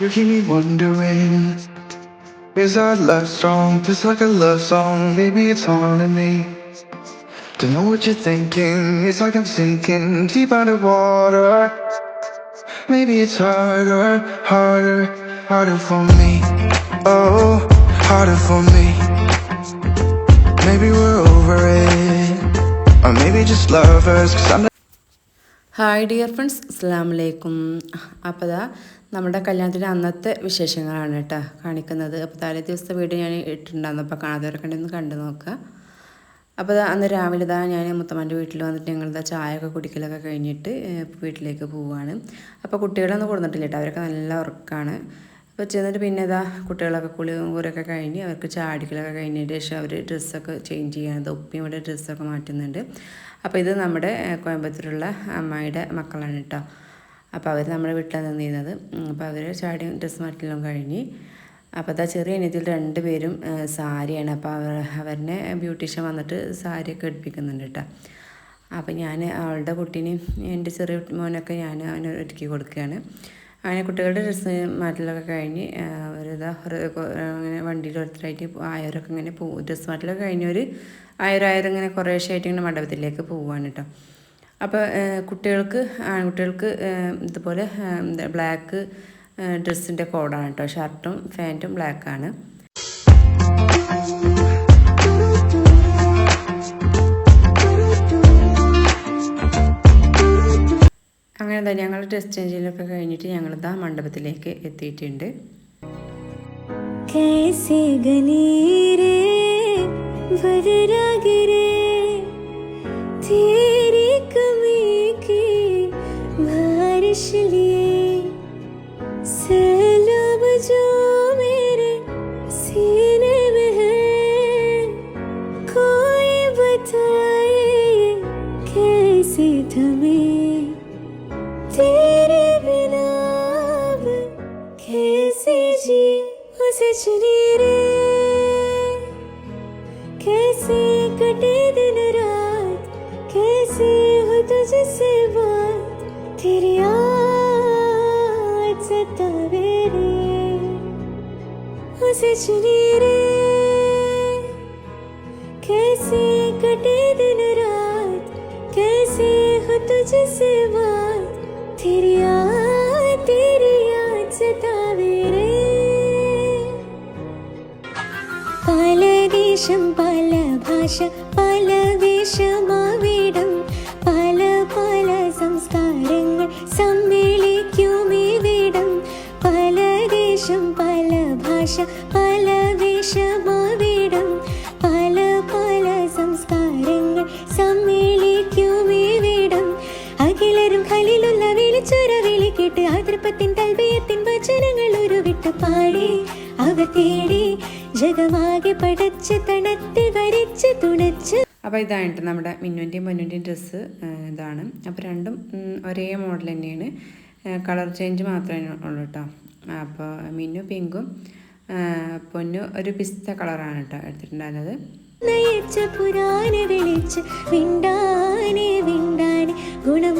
You keep me wondering Is our love strong? Just like a love song Maybe it's haunting me Don't know what you're thinking It's like I'm sinking deep underwater Maybe it's harder, harder, harder for me Oh, harder for me Maybe we're over it Or maybe just lovers Cause I'm hi dear friends അസ്സാം വലൈക്കും അപ്പോൾ ദാ നമ്മുടെ കല്യാണത്തിന്റെ അന്നത്തെ വിശേഷങ്ങളാണ് കേട്ടോ കാണിക്കുന്നത്. അപ്പോൾ തലേ ദിവസത്തെ വീഡിയോ ഞാൻ ഇട്ടിട്ടുണ്ടായിരുന്നു. അപ്പോൾ കാണാത്തവരൊക്കെ ഒന്ന് കണ്ടു നോക്കുക. അപ്പോൾ അന്ന് രാവിലെ ഇതാ ഞാൻ മുത്തമ്മന്റെ വീട്ടിൽ വന്നിട്ട് ഞങ്ങളിതാ ചായയൊക്കെ കുടിക്കലൊക്കെ കഴിഞ്ഞിട്ട് വീട്ടിലേക്ക് പോവുകയാണ്. അപ്പോൾ കുട്ടികളൊന്നും കൊടുത്തിട്ടില്ല കേട്ടോ. അവരൊക്കെ നല്ല ഉറക്കമാണ് അപ്പോൾ ചെന്നിട്ട് പിന്നെ ഇതാ കുട്ടികളൊക്കെ കുളിയും കൂരൊക്കെ കഴിഞ്ഞ് അവർക്ക് ചാടിക്കലൊക്കെ കഴിഞ്ഞതിന് ശേഷം അവർ ഡ്രസ്സൊക്കെ ചേഞ്ച് ചെയ്യാൻ ഉപ്പിയും ഇവിടെ ഡ്രസ്സൊക്കെ മാറ്റുന്നുണ്ട്. അപ്പോൾ ഇത് നമ്മുടെ കോയമ്പത്തൂരുള്ള അമ്മായിയുടെ മക്കളാണ് കേട്ടോ. അപ്പോൾ അവർ നമ്മുടെ വീട്ടിലാണ് നിന്നിരുന്നത്. അപ്പോൾ അവർ ചാടിയും ഡ്രസ്സ് മാറ്റലും കഴിഞ്ഞ്. അപ്പോൾ അതാ ചെറിയ അനിയത്തിൽ രണ്ട് പേരും സാരിയാണ്. അപ്പോൾ അവർ അവരുടെ ബ്യൂട്ടീഷ്യൻ വന്നിട്ട് സാരിയൊക്കെ എടുപ്പിക്കുന്നുണ്ട് കേട്ടോ. അപ്പോൾ ഞാൻ അവളുടെ കുട്ടീനെയും എന്റെ ചെറിയ മോനൊക്കെ ഞാൻ അവന് ഒരുക്കി കൊടുക്കുകയാണ്. അങ്ങനെ കുട്ടികളുടെ ഡ്രസ്സ് മാറ്റലൊക്കെ കഴിഞ്ഞ് അവരിതാ അങ്ങനെ വണ്ടിയിൽ ഓരോരുത്തരായിട്ട് ആയവരൊക്കെ ഇങ്ങനെ പോകും ഡ്രസ്സ് മാറ്റലൊക്കെ കഴിഞ്ഞവർ ഇങ്ങനെ കുറേശ്ശായിട്ട് ഇങ്ങനെ മണ്ഡപത്തിലേക്ക് പോവുകയാണ് കേട്ടോ. അപ്പോൾ കുട്ടികൾക്ക് ആൺകുട്ടികൾക്ക് ഏഹ്, ഇതുപോലെ ഏഹ്, എന്താ ബ്ലാക്ക് ഡ്രസ്സിൻ്റെ കോഡാണ് കേട്ടോ ഷർട്ടും പാൻറ്റും ബ്ലാക്കാണ് അങ്ങനെ തന്നെ ഞങ്ങൾ ഡ്രസ് ചേഞ്ചിലൊക്കെ കഴിഞ്ഞിട്ട് ഞങ്ങളിതാ മണ്ഡപത്തിലേക്ക് എത്തിയിട്ടുണ്ട് कैसे गनीरे वररागिरे तेरी कमी 心里 उसे चुनी रे कैसे कटे दिन रात कैसे हो तुझसे बात तेरी याद तेरी याद सतावे रे പല ദേശം പല ഭാഷ അപ്പോൾ ഇതായിട്ട് നമ്മുടെ മിന്നുവിന്റെയും പൊന്നുവിന്റെയും ഡ്രസ്സ് ഇതാണ്. അപ്പോൾ രണ്ടും ഒരേ മോഡൽ തന്നെയാണ്. കളർ ചേഞ്ച് മാത്രമേ ഉള്ളൂ കേട്ടോ. അപ്പോൾ മിന്നു പിങ്കും പൊന്നു ഒരു പിസ്ത കളറാണ് കേട്ടോ എടുത്തിട്ടുണ്ടായിരുന്നത്. നയിച്ച പുരാന വിളിച്ച് വിണ്ടാനെ വിണ്ടാനെ ഗുണം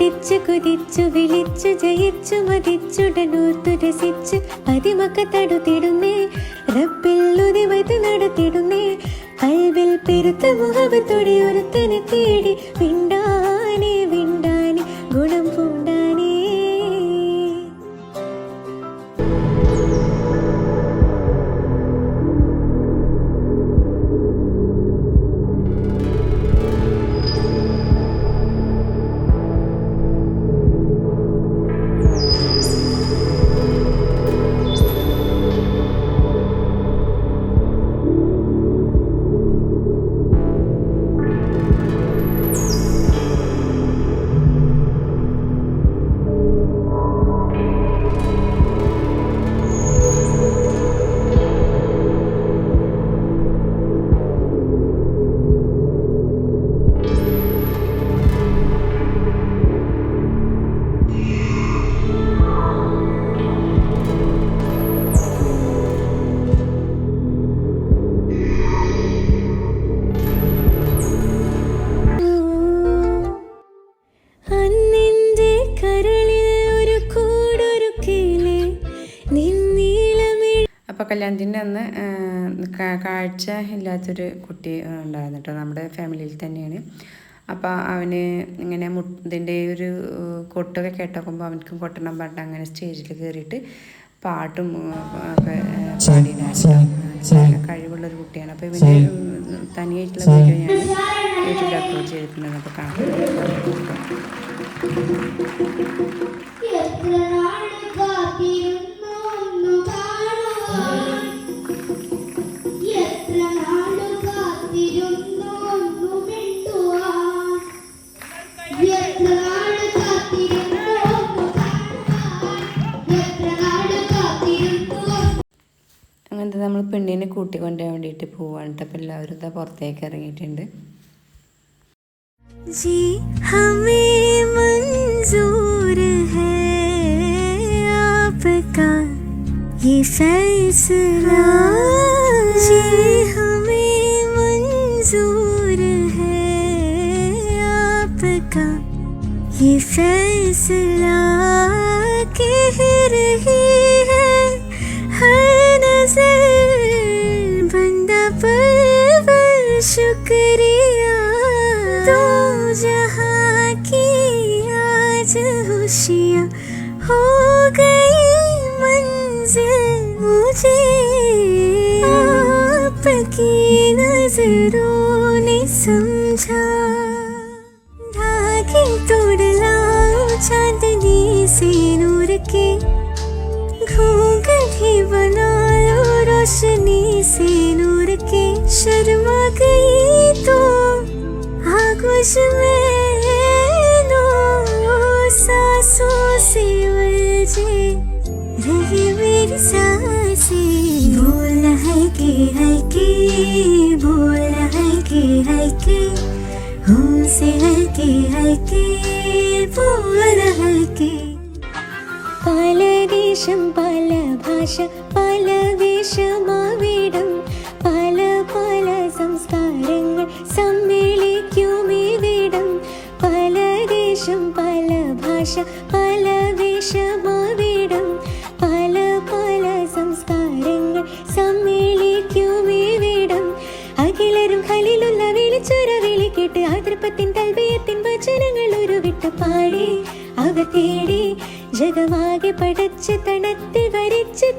തുടിച്ചു കുതിച്ചു വിളിച്ചു ജയിച്ചു മതിച്ചുടനോർത്തു രസിച്ച് പതിമൊക്കെ തടുത്തിടുന്നേ. റബ്ബിൽ ഉതിവത് നടത്തിടുന്നേ. കൽവിൽ പെരുത്ത മുഖത്തോടെ ഒരുത്തനെ തേടി വിണ്ടാനെ കല്യാണത്തിന്റെ അന്ന് കാഴ്ച ഇല്ലാത്തൊരു കുട്ടി ഉണ്ടായിരുന്നു കേട്ടോ. നമ്മുടെ ഫാമിലിയിൽ തന്നെയാണ്. അപ്പോൾ അവന് ഇങ്ങനെ മു ഇതിന്റെ ഒരു കൊട്ടൊക്കെ കേട്ടോക്കുമ്പോൾ അവനക്കും കൊട്ടണം പറഞ്ഞിട്ട് അങ്ങനെ സ്റ്റേജിൽ കയറിയിട്ട് പാട്ടും ഒക്കെ ആ, കഴിവുള്ളൊരു കുട്ടിയാണ്. അപ്പോൾ ഇവന്റെ തനിയായിട്ടുള്ള വീഡിയോ ഞാൻ യൂട്യൂബിൽ അപ്ലോഡ് ചെയ്തിട്ടുണ്ടെന്ന് അപ്പോൾ കാണാം. കൂട്ടിക്കൊണ്ടുപോകാൻ വേണ്ടിയിട്ട് പോവാണ് കേട്ടോ അപ്പോൾ എല്ലാവരും ഇതാ പുറത്തേക്ക് ഇറങ്ങിയിട്ടുണ്ട് जी हमें मंजूर है आपका ये फैसला जी हमें मंजूर है आपका ये फैसला कह रही जहाँ की आज खुशियाँ हो गई मंजिल मुझे। आपकी नज़रों ने समझा। धागे तोड़ लाओ चांदनी से नूर के। घूंघट ही बना लो रोशनी से नूर के। शर्मा गई चश्मेनो सांसों से उलझे रहे मेरी सांसे बोल है के है के बोल है के है के हम से है के है के बोल है के पाल देशम पाल भाषा पाल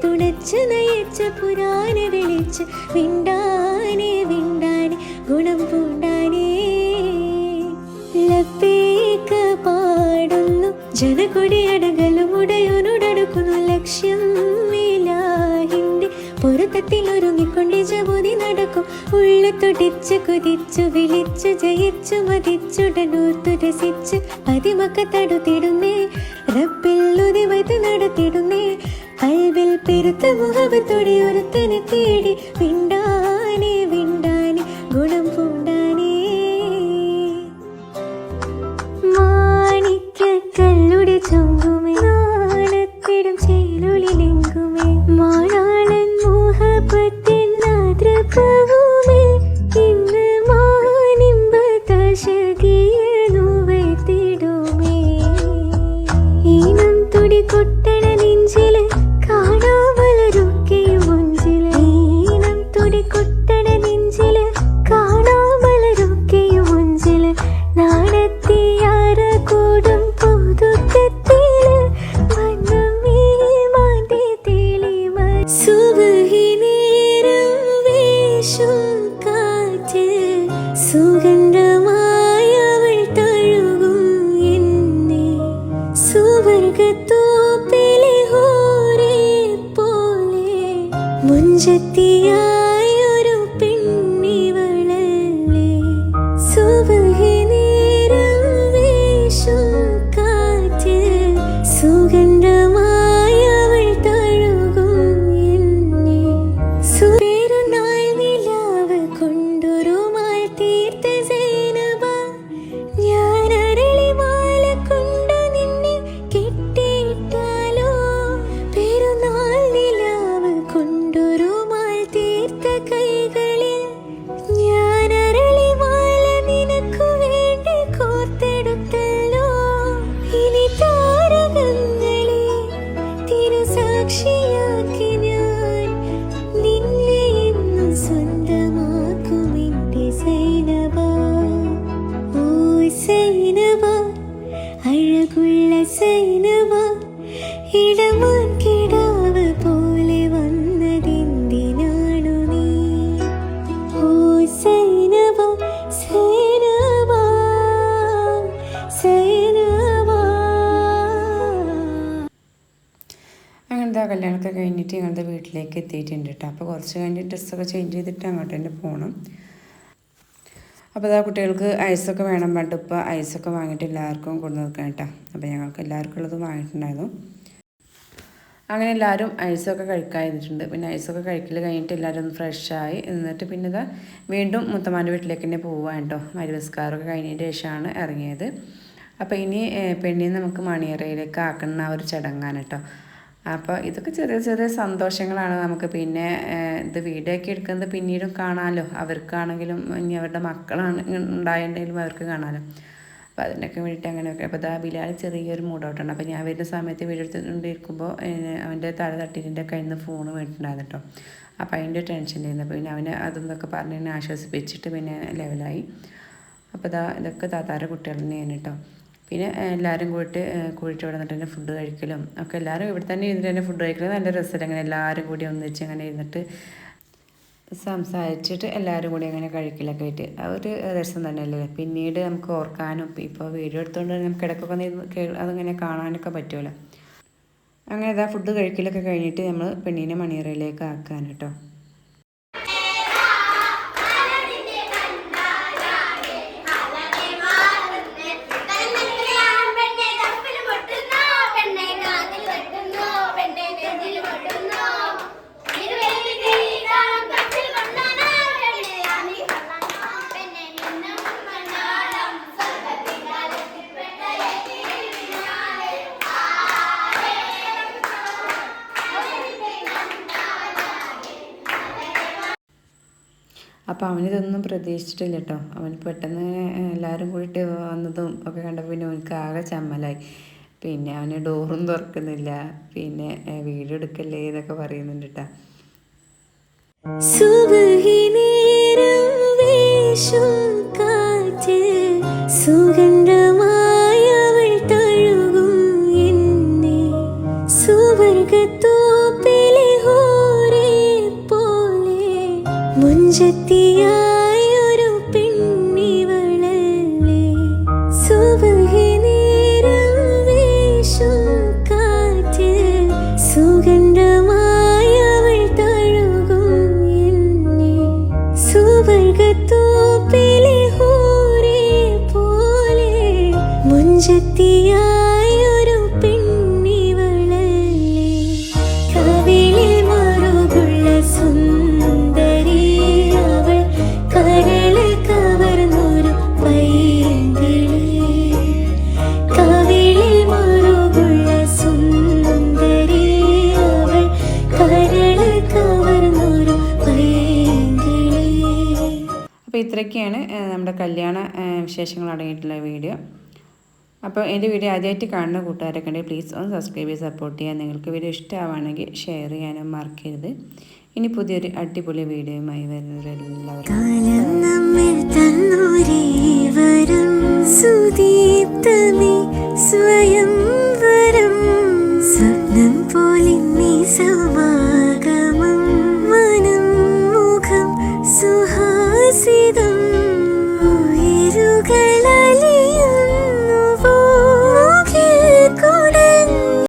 തുണച്ച് നയിച്ച പുരാന വിളിച്ച് വിണ്ടാനെ വിണ്ടാനെ ഗുണം പൂണ്ടാനേ. ലബ്ബേക്ക് പാടുന്നു ജനകൊടി അടകലും ഉടയോനുടടുക്കുന്നു ലക്ഷ്യം പൊരുത്തത്തിൽ ഒരുങ്ങിക്കൊണ്ട് ജബോധി നടക്കും. ഉള്ളു തുടിച്ചു കുതിച്ചു വിളിച്ചു ജയിച്ചു മതിച്ചുടനൂർത്തു രസിച്ച് പതിമക്ക തടുത്തിടുന്നേ. റബ്ബിൽ ഉതിവത് നടത്തിടുന്നേ. കൽവിൽ പെരുത്ത മുഖത്തോടെ ഒരുത്തനെ തേടി വിണ്ടാനെ വീട്ടിലേക്ക് എത്തിയിട്ടുണ്ട് കേട്ടോ അപ്പോൾ കുറച്ച് കഴിഞ്ഞ് ഡ്രസ്സൊക്കെ ചേഞ്ച് ചെയ്തിട്ട് അങ്ങോട്ട് തന്നെ പോകണം അപ്പോൾ അതാ കുട്ടികൾക്ക് ഐസൊക്കെ വേണം പറഞ്ഞിട്ട് ഇപ്പോൾ ഐസൊക്കെ വാങ്ങിയിട്ട് എല്ലാവർക്കും കൊണ്ടു നിൽക്കണം കേട്ടോ അപ്പോൾ ഞങ്ങൾക്ക് എല്ലാവർക്കും ഉള്ളത് വാങ്ങിയിട്ടുണ്ടായിരുന്നു. അങ്ങനെ എല്ലാവരും ഐസൊക്കെ കഴിക്കാതിട്ടുണ്ട് പിന്നെ ഐസൊക്കെ കഴിക്കൽ കഴിഞ്ഞിട്ട് എല്ലാവരും ഒന്ന് ഫ്രഷായി എന്നിട്ട് പിന്നെ ഇതാ വീണ്ടും മുത്തമാന്റെ വീട്ടിലേക്ക് തന്നെ പോവാൻ കേട്ടോ മരുവസ്കാരമൊക്കെ കഴിഞ്ഞതിന് ശേഷമാണ് ഇറങ്ങിയത്. അപ്പോൾ ഇനി പെണ്ണിനെ നമുക്ക് മണിയറയിലേക്ക് ആക്കുന്ന ആ ഒരു ചടങ്ങാണ് കേട്ടോ അപ്പോൾ ഇതൊക്കെ ചെറിയ ചെറിയ സന്തോഷങ്ങളാണ് നമുക്ക്. പിന്നെ ഇത് വീഡിയോ ഒക്കെ എടുക്കുന്നത് പിന്നീടും കാണാമല്ലോ അവർക്കാണെങ്കിലും ഇനി അവരുടെ മക്കളാണ് ഉണ്ടായിട്ടുണ്ടെങ്കിലും അവർക്ക് കാണാമല്ലോ അപ്പോൾ അതിനൊക്കെ വേണ്ടിയിട്ട് അങ്ങനെയൊക്കെ. അപ്പോൾ ദാ ബിലാൽ ചെറിയൊരു മൂടൗട്ടാണ്. അപ്പോൾ ഞാൻ വരുന്ന സമയത്ത് വീഡിയോ എടുത്തുകൊണ്ടിരിക്കുമ്പോൾ അവന്റെ തല തട്ടിന്റെ കയ്യിൽ നിന്ന് ഫോൺ വീണിട്ടുണ്ടായിരുന്നു കേട്ടോ. അപ്പോൾ അതിന്റെ ടെൻഷൻ അപ്പോൾ പിന്നെ അവനെ അതെന്നൊക്കെ പറഞ്ഞ് എന്നെ ആശ്വസിപ്പിച്ചിട്ട് പിന്നെ ലെവലായി അപ്പോൾ ഇതാ ഇതൊക്കെ താത്താരുടെ കുട്ടികൾ തന്നെയാണ് കേട്ടോ. പിന്നെ എല്ലാവരും കൂടിയിട്ട് കൂടിയിട്ട് ഇവിടെ നിന്നിട്ട് തന്നെ ഫുഡ് കഴിക്കലും ഒക്കെ എല്ലാവരും ഇവിടെ തന്നെ ഇരുന്നിട്ട് തന്നെ ഫുഡ് കഴിക്കലും. നല്ല രസമില്ല അങ്ങനെ എല്ലാവരും കൂടി ഒന്നിച്ച് അങ്ങനെ ഇരുന്നിട്ട് സംസാരിച്ചിട്ട് എല്ലാവരും കൂടി അങ്ങനെ കഴിക്കലൊക്കെ ആയിട്ട്. ആ ഒരു രസം തന്നെയല്ലേ. പിന്നീട് നമുക്ക് ഓർക്കാനും ഇപ്പോൾ വീഡിയോ എടുത്തുകൊണ്ട് നമുക്ക് ഇടയ്ക്കൊക്കെ ഒന്ന് അതങ്ങനെ കാണാനൊക്കെ പറ്റുമല്ലോ അങ്ങനെ ഇതാ ഫുഡ് കഴിക്കലൊക്കെ കഴിഞ്ഞിട്ട് നമ്മൾ പെണ്ണിനെ മണിയറയിലേക്ക് ആക്കാൻ കേട്ടോ അവനിതൊന്നും പ്രതീക്ഷിച്ചിട്ടില്ല കേട്ടോ അവൻ പെട്ടെന്ന് എല്ലാവരും കൂടിയിട്ട് വന്നതും ഒക്കെ കണ്ടപ്പോൾ പിന്നെ അവനക്ക് ആകെ ചമ്മലായി. പിന്നെ അവന് ഡോറും തുറക്കുന്നില്ല. പിന്നെ വീട് എടുക്കല്ലേ എന്നൊക്കെ പറയുന്നുണ്ട് കേട്ടോ സുബഹിനേരം വിശേഷങ്ങൾ അടങ്ങിയിട്ടുള്ള വീഡിയോ. അപ്പോൾ എന്റെ വീഡിയോ ആദ്യമായിട്ട് കാണുന്ന കൂട്ടുകാരൊക്കെ ഉണ്ടെങ്കിൽ പ്ലീസ് ഒന്ന് സബ്സ്ക്രൈബ് ചെയ്ത് സപ്പോർട്ട് ചെയ്യാൻ നിങ്ങൾക്ക് വീഡിയോ ഇഷ്ടമാവാണെങ്കിൽ ഷെയർ ചെയ്യാനും മറക്കരുത്. ഇനി പുതിയൊരു അടിപൊളി വീഡിയോയുമായി വരുന്നത് സ്വയം വരം. സ്വപ്നം പോലെ നീ